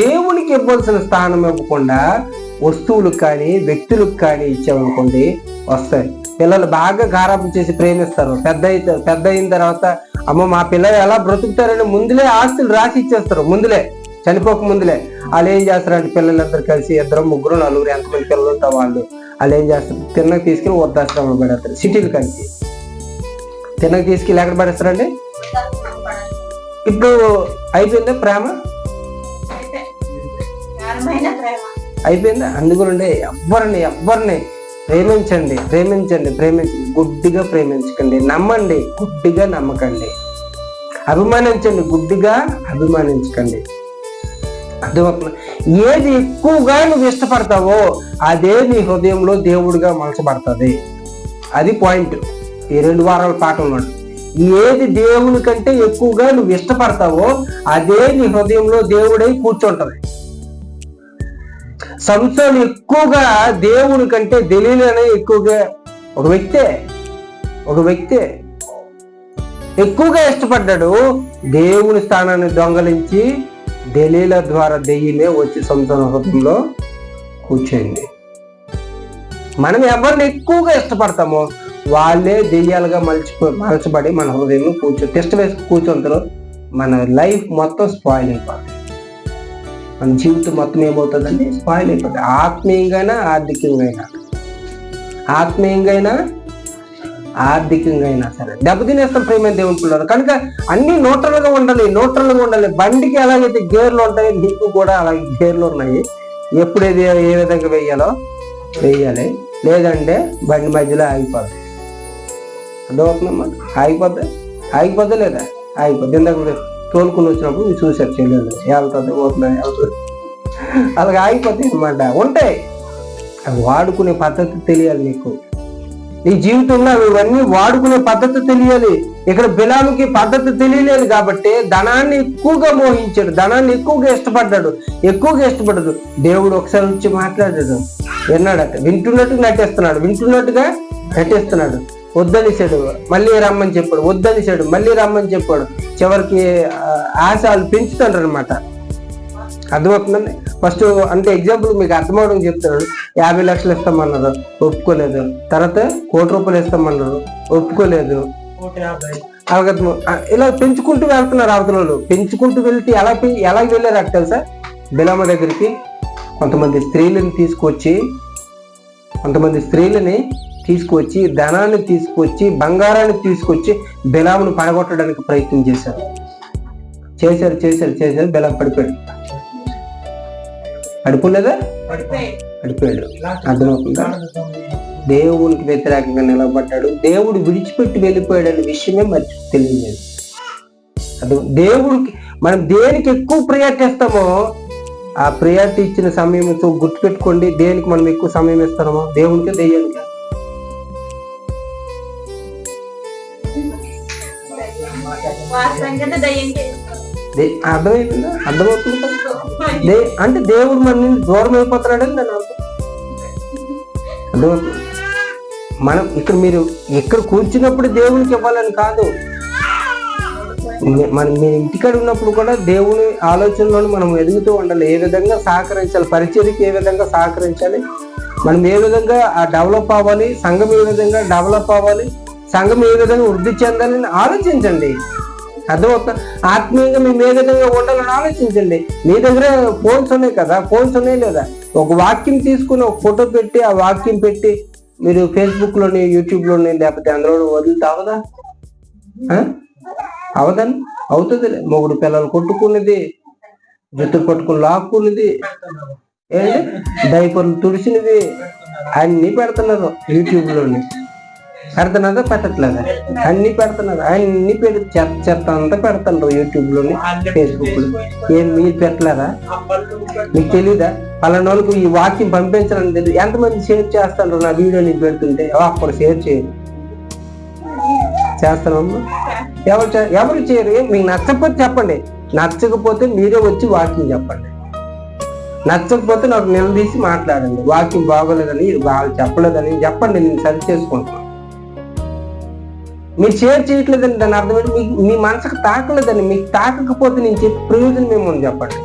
దేవునికి ఇవ్వాల్సిన స్థానం ఇవ్వకుండా వస్తువులకు కానీ వ్యక్తులకు కానీ ఇచ్చామనుకోండి వస్తాయి. పిల్లలు బాగా గారాబం చేసి ప్రేమిస్తారు. పెద్ద అయితే పెద్ద అయిన తర్వాత అమ్మ మా పిల్లలు ఎలా బ్రతుకుతారని ముందులే ఆస్తులు రాసి ఇచ్చేస్తారు. ముందులే చనిపోక ముందులే. వాళ్ళు ఏం చేస్తారంటే పిల్లలందరూ కలిసి ఇద్దరు ముగ్గురు నలుగురు ఎంతమంది పిల్లలు ఉంటారు వాళ్ళు వాళ్ళు ఏం చేస్తారు? తిన్నకు తీసుకెళ్ళి వృద్ధాశ్రమంలో పెడతారు సిటీలు కలిసి తిన్నకు తీసుకెళ్ళి ఎక్కడ పడేస్తారండి? ఇప్పుడు అయిపోయిందా ప్రేమ? అయిపోయిందా? అందుగురండి ఎవ్వరిని ఎవ్వరిని ప్రేమించండి ప్రేమించండి ప్రేమించండి గుడ్డిగా ప్రేమించకండి. నమ్మండి గుడ్డిగా నమ్మకండి. అభిమానించండి గుడ్డిగా అభిమానించకండి. అర్థమవుతుంది ఏది ఎక్కువగా నువ్వు ఇష్టపడతావో అదే నీ హృదయంలో దేవుడిగా మలచబడుతుంది. అది పాయింట్. ఈ రెండు వారాల పాఠంలో ఏది దేవుని కంటే ఎక్కువగా నువ్వు ఇష్టపడతావో అదే నీ హృదయంలో దేవుడై కూర్చుంటది. సంసోన్ ఎక్కువగా దేవుని కంటే దలీలనే ఎక్కువగా ఒక వ్యక్తే ఒక వ్యక్తే ఎక్కువగా ఇష్టపడ్డాడు దేవుని స్థానాన్ని దొంగలించి దలీల ద్వారా దెయ్యమే వచ్చి సంసోన హృదయంలో కూర్చోండి మనం ఎవరిని ఎక్కువగా ఇష్టపడతామో వాళ్ళే దెయ్యాలుగా మలిచిపో మలచబడి మన హృదయంలో కూర్చో టెస్ట్ వేసి కూర్చుంటారు. మన లైఫ్ మొత్తం స్పాయిల్ అయిపోతుంది. మన జీవితం మొత్తం ఏమవుతుందండి స్పాయిల్ అయిపోతుంది ఆత్మీయంగా ఆర్థికంగా అయినా ఆత్మీయంగా అయినా ఆర్థికంగా అయినా సరే. దెబ్బతినేస్తాం ప్రేమ దేవుని పిల్లలు. కనుక అన్ని న్యూట్రల్గా ఉండాలి న్యూట్రల్గా ఉండాలి. బండికి ఎలాగైతే గేర్లు ఉంటాయి నీకు కూడా అలాగే గేర్లు ఉన్నాయి. ఎప్పుడు ఏది ఏ విధంగా వేయాలో వేయాలి. లేదంటే బండి మధ్యలో ఆగిపోద్ది. అర్థమవుతుందమ్మా? ఆగిపోద్ది? ఆగిపోద్ది లేదా? ఆగిపోద్ది? ఇందాక తోలుకుని వచ్చినప్పుడు మీరు చూసారు చెల్లెలు వెళ్తుంది పోతుంది వెళ్తుంది అలాగే ఆగిపోతాయి అనమాట ఉంటాయి వాడుకునే పద్ధతి తెలియాలి నీకు. నీ జీవితంలో ఇవన్నీ వాడుకునే పద్ధతి తెలియాలి. ఇక్కడ బిలాముకి పద్ధతి తెలియలేదు కాబట్టి ధనాన్ని ఎక్కువగా మోహించాడు. ధనాన్ని ఎక్కువగా ఇష్టపడ్డాడు. ఎక్కువగా ఇష్టపడ్డాడు. దేవుడు ఒకసారి వచ్చి మాట్లాడాడు. విన్నాడట. వింటున్నట్టుగా నటిస్తున్నాడు. వింటున్నట్టుగా నటిస్తున్నాడు. వద్దనిసాడు. మళ్ళీ రమ్మని చెప్పాడు. వద్దనిసాడు. మళ్ళీ రమ్మని చెప్పాడు. చివరికి ఆ, ఆశలు పెంచుతాడు అనమాట అర్థమవుతుందండి? ఫస్ట్ అంటే ఎగ్జాంపుల్ మీకు అర్థమవడం చెప్తున్నాడు. యాభై లక్షలు ఇస్తామన్నారు ఒప్పుకోలేదు. తర్వాత కోటి రూపాయలు ఇస్తామన్నారు ఒప్పుకోలేదు. ఇలా పెంచుకుంటూ వెళ్తున్నారు అవతల వాళ్ళు పెంచుకుంటూ వెళ్తే ఎలా ఎలా వెళ్ళారు అట్ట తెలుసా? బిలామ దగ్గరికి కొంతమంది స్త్రీలను తీసుకొచ్చి కొంతమంది స్త్రీలని తీసుకొచ్చి ధనాన్ని తీసుకొచ్చి బంగారాన్ని తీసుకొచ్చి బిలామును పడగొట్టడానికి ప్రయత్నం చేశారు. చేశారు చేశారు చేశారు బిలాం పడిపోయాడు. పడిపోలేదా? పడిపోయాడు. అర్థమవుతుందా? దేవునికి వ్యతిరేకంగా నిలబడ్డాడు. దేవుడు విడిచిపెట్టి వెళ్ళిపోయాడు అనే విషయమే మరి తెలియలేదు. అది దేవుడికి మనం దేనికి ఎక్కువ ప్రియారిటీ ఇస్తామో ఆ ప్రియారిటీ ఇచ్చిన సమయం గుర్తుపెట్టుకోండి. దేనికి మనం ఎక్కువ సమయం ఇస్తామో? దేవునికి దెయ్యానికి అర్థమైపోయిందా అర్థమవుతుంది దే అంటే దేవుడు మన దూరం అయిపోతున్నాడని దాని అర్థం. అర్థమవుతుంది? మనం ఇక్కడ మీరు ఇక్కడ కూర్చున్నప్పుడు దేవునికి ఇవ్వాలని కాదు. మనం మీరు ఇంటికాడ ఉన్నప్పుడు కూడా దేవుని ఆలోచనలో మనం ఎదుగుతూ ఉండాలి. ఏ విధంగా సహకరించాలి? పరిచర్కి ఏ విధంగా సహకరించాలి? మనం ఏ విధంగా ఆ డెవలప్ అవ్వాలి? సంఘం ఏ విధంగా డెవలప్ అవ్వాలి? సంఘం ఏ విధంగా వృద్ధి చెందాలని ఆలోచించండి. అర్థమవుతా ఆత్మీయంగా మేము ఏ విధంగా ఉండాలని ఆలోచించండి. మీ దగ్గర ఫోన్స్ ఉన్నాయి కదా ఫోన్స్ ఉన్నాయి లేదా? ఒక వాక్యం తీసుకుని ఒక ఫోటో పెట్టి ఆ వాక్యం పెట్టి మీరు ఫేస్బుక్లోని యూట్యూబ్లోని లేకపోతే అందులో వదులుతా అవదా? అవదని అవుతుంది. మొగుడు పిల్లలు కొట్టుకున్నది జుట్టు పట్టుకుని లాక్కున్నది. ఏంటి? డైపర్లు తుడిచినవి. అన్ని పెడుతున్నారు యూట్యూబ్ లోని పెడుతున్నారా పెట్టట్లేదా? అన్ని పెడుతున్నారు. అన్ని పెడి చెత్త చెత్త అంతా పెడుతున్నారు యూట్యూబ్లోని ఫేస్బుక్లో ఏం మీరు పెట్టలేరా మీకు తెలీదా? పలానా వాళ్ళకు ఈ వాక్యం పంపించాలని తెలియదు ఎంతమంది షేర్ చేస్తారు నా వీడియో నీకు పెడుతుంటే అప్పుడు షేర్ చేయరు. చేస్తానమ్మా ఎవరు ఎవరు చేయరు? మీకు నచ్చకపోతే చెప్పండి. నచ్చకపోతే మీరే వచ్చి వాక్యం చెప్పండి. నచ్చకపోతే నాకు నిలదీసి మాట్లాడండి. వాక్యం బాగోలేదని వాళ్ళు చెప్పలేదని చెప్పండి నేను సరి చేసుకుంటాను మీరు షేర్ చేయట్లేదని దాని అర్థం ఏంటి? మీ మనసుకు తాకలేదని మీకు తాకకపోతే నేను చెప్పి ప్రయోజనం ఏముంది చెప్పండి